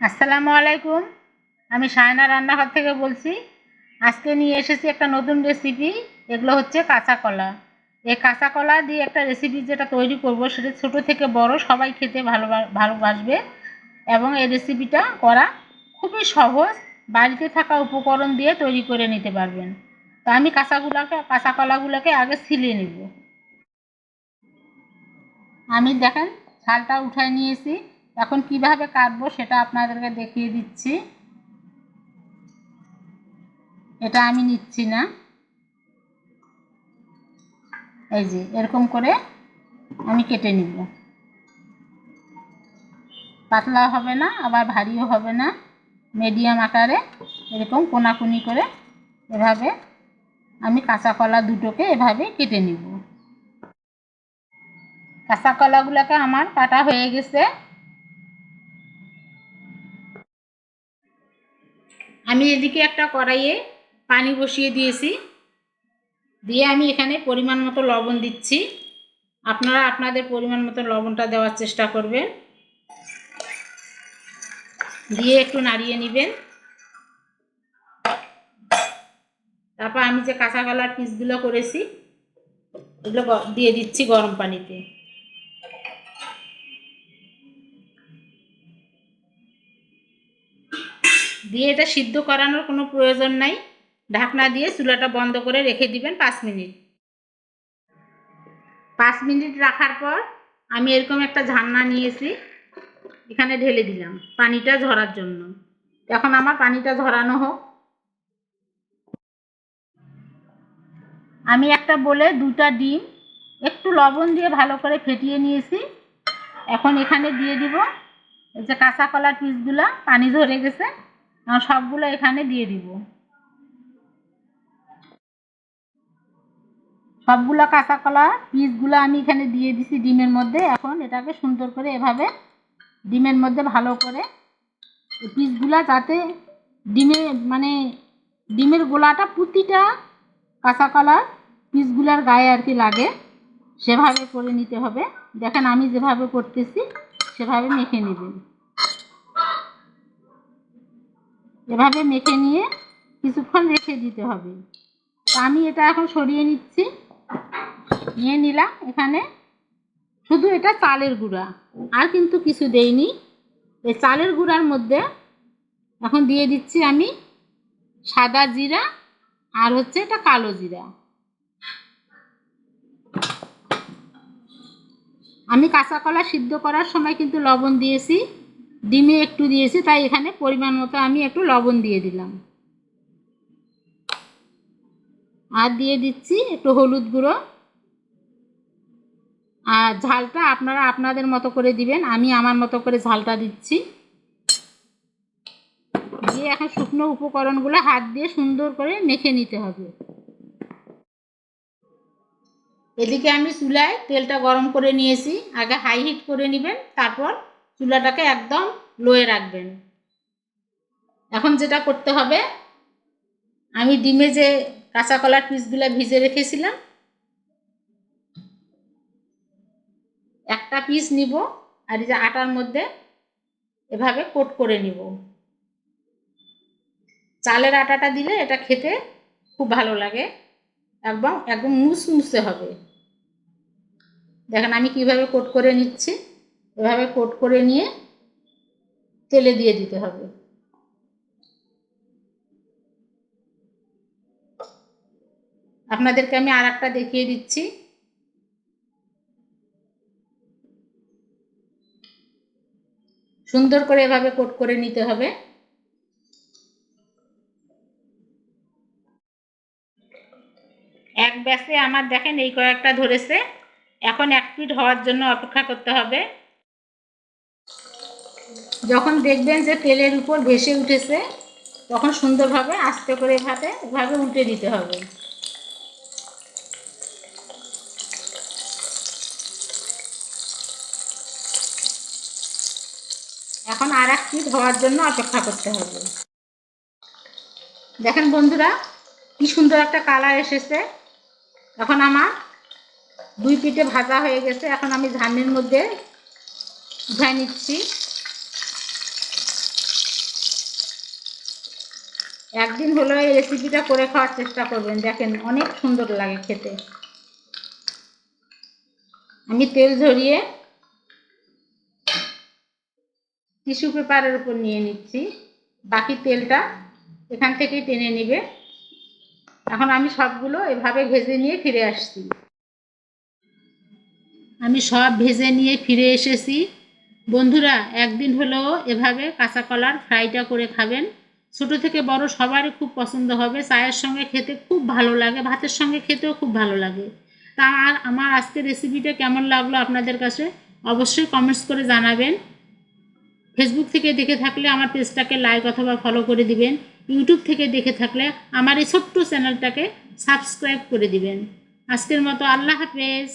আসসালামু আলাইকুম। আমি সায়না রান্নাঘর থেকে বলছি, আজকে নিয়ে এসেছি একটা নতুন রেসিপি এগুলো হচ্ছে কাঁচা কলা। এই কাঁচা কলা দিয়ে একটা রেসিপি যেটা তৈরি করব, সেটা ছোট থেকে বড়, সবাই খেতে ভালো ভালোবাসবে। এবং এই রেসিপিটা করা খুবই সহজ, বাড়িতে থাকা উপকরণ দিয়ে তৈরি করে নিতে পারবেন। তো আমি কাঁচাগুলাকে, কাঁচা কলাগুলোকে আগে ছিলে নেব। আমি দেখেন ছালটা উঠায় নিয়েছি। এখন কীভাবে কাটবো সেটা আপনাদেরকে দেখিয়ে দিচ্ছি। এটা আমি নিচ্ছি না। এই যে, এরকম করে আমি কেটে নিব। পাতলা হবে না, আবার ভারীও হবে না। মিডিয়াম আকারে এরকম কোনাকুনি করে এভাবে আমি কাঁচা কলা দুটোকে এভাবে কেটে নিব। কাঁচা কলাগুলোকে আমার কাটা হয়ে গেছে। এদিকে একটা কড়াইয়ে পানি বসিয়ে দিয়েছি। দিয়ে আমি এখানে পরিমাণ মতো লবণ দিচ্ছি। আপনারা আপনাদের পরিমাণ মতো লবণটা দেওয়ার চেষ্টা করবেন। দিয়ে একটু নাড়িয়ে নেবেন। তারপর আমি যে কাঁচা কলার পিসগুলো করেছি, এগুলো দিয়ে দিচ্ছি গরম পানিতে। দিয়ে এটা সিদ্ধ করানোর কোনো প্রয়োজন নাই। ঢাকনা দিয়ে চুলাটা বন্ধ করে রেখে দিবেন পাঁচ মিনিট। পাঁচ মিনিট রাখার পর আমি এরকম একটা ঝান্না নিয়েছি, এখানে ঢেলে দিলাম পানিটা ঝরার জন্য। এখন আমার পানিটা ঝরানো হোক। আমি একটা বলে দুটা ডিম, একটু লবণ দিয়ে ভালো করে ফেটিয়ে নিয়েছি। এখন এখানে দিয়ে দিব এই যে কাঁচা কলার পিসগুলা, পানি ধরে গেছে। সবগুলো এখানে দিয়ে দিব। সবগুলো কাঁচা কলা পিসগুলো আমি এখানে দিয়ে দিছি ডিমের মধ্যে। এখন এটাকে সুন্দর করে এভাবে ডিমের মধ্যে ভালো করে পিসগুলা যাতে ডিমে মানে ডিমের গোলাটা প্রতিটা কাঁচা কলার পিসগুলার গায়ে আর কি লাগে, সেভাবে করে নিতে হবে। দেখেন আমি যেভাবে করতেছি, সেভাবে মেখে নেবেন। এভাবে মেখে নিয়ে কিছুক্ষণ রেখে দিতে হবে। তা আমি এটা এখন সরিয়ে নিচ্ছি। নিয়ে নিলাম এখানে। শুধু এটা চালের গুঁড়া। আর কিন্তু কিছু দেইনি। এই চালের গুঁড়ার মধ্যে এখন দিয়ে দিচ্ছি আমি সাদা জিরা আর হচ্ছে এটা কালো জিরা। আমি কাঁচা কলা সিদ্ধ করার সময় কিন্তু লবণ দিয়েছি। ডিমে একটু দিয়েছি, তাই এখানে পরিমাণ মতো আমি একটু লবণ দিয়ে দিলাম। আর দিয়ে দিচ্ছি একটু হলুদ গুঁড়ো। আর ঝালটা আপনারা আপনাদের মতো করে দিবেন, আমি আমার মতো করে ঝালটা দিচ্ছি। দিয়ে এখন শুকনো উপকরণগুলো হাত দিয়ে সুন্দর করে মেখে নিতে হবে। এদিকে আমি চুলায় তেলটা গরম করে নিয়েছি, আগে হাই হিট করে নেবেন, তারপর চুলাটাকে একদম লোয়ে রাখবেন। এখন যেটা করতে হবে, আমি ডিমে যে কাঁচা কলার পিসগুলো ভিজে রেখেছিলাম, একটা পিস নিব আর এই যে আটার মধ্যে এভাবে কোট করে নিব। চালের আটাটা দিলে এটা খেতে খুব ভালো লাগে একদম একদম মুসমুসে হবে। দেখেন আমি কীভাবে কোট করে নিচ্ছি। এভাবে কোট করে নিয়ে তেলে দিয়ে দিতে হবে। আপনাদেরকে আমি আর একটা দেখিয়ে দিচ্ছি। সুন্দর করে এভাবে কোট করে নিতে হবে। এক ব্যাসে আমার দেখেন এই কয়েকটা ধরেছে। এখন এক পিঠ হওয়ার জন্য অপেক্ষা করতে হবে। যখন দেখবেন যে তেলের উপর ভেসে উঠেছে, তখন সুন্দরভাবে আস্তে করে এভাবে এভাবে উল্টে দিতে হবে। এখন আর এক পিঠ হওয়ার জন্য অপেক্ষা করতে হবে। দেখেন বন্ধুরা, কি সুন্দর একটা কালার এসেছে। এখন আমার দুই পিঠে ভাজা হয়ে গেছে। এখন আমি ধানের মধ্যে উঠাই নিচ্ছি। একদিন হলো এই রেসিপিটা করে খাওয়ার চেষ্টা করবেন। দেখেন, অনেক সুন্দর লাগে খেতে। আমি তেল ঝরিয়ে টিস্যু পেপারের উপর নিয়ে নিচ্ছি। বাকি তেলটা এখান থেকেই টেনে নেবে। এখন আমি সবগুলো এভাবে ভেজে নিয়ে ফিরে আসছি। আমি সব ভেজে নিয়ে ফিরে এসেছি। বন্ধুরা, একদিন হলেও এভাবে কাঁচা কলার ফ্রাইটা করে খাবেন। ছোট থেকে বড় সবারই খুব পছন্দ হবে। চায়ের সঙ্গে খেতে খুব ভালো লাগে, ভাতের সঙ্গে খেতেও খুব ভালো লাগে। তা আর আমার আজকের রেসিপিটা কেমন লাগল আপনাদের কাছে? অবশ্যই কমেন্টস করে জানাবেন। ফেসবুক থেকে দেখে থাকলে আমার পেজটাকে লাইক অথবা ফলো করে দিবেন। ইউটিউব থেকে দেখে থাকলে আমার এই ছোট্ট চ্যানেলটাকে সাবস্ক্রাইব করে দিবেন। আজকের মতো আল্লাহ হাফেজ।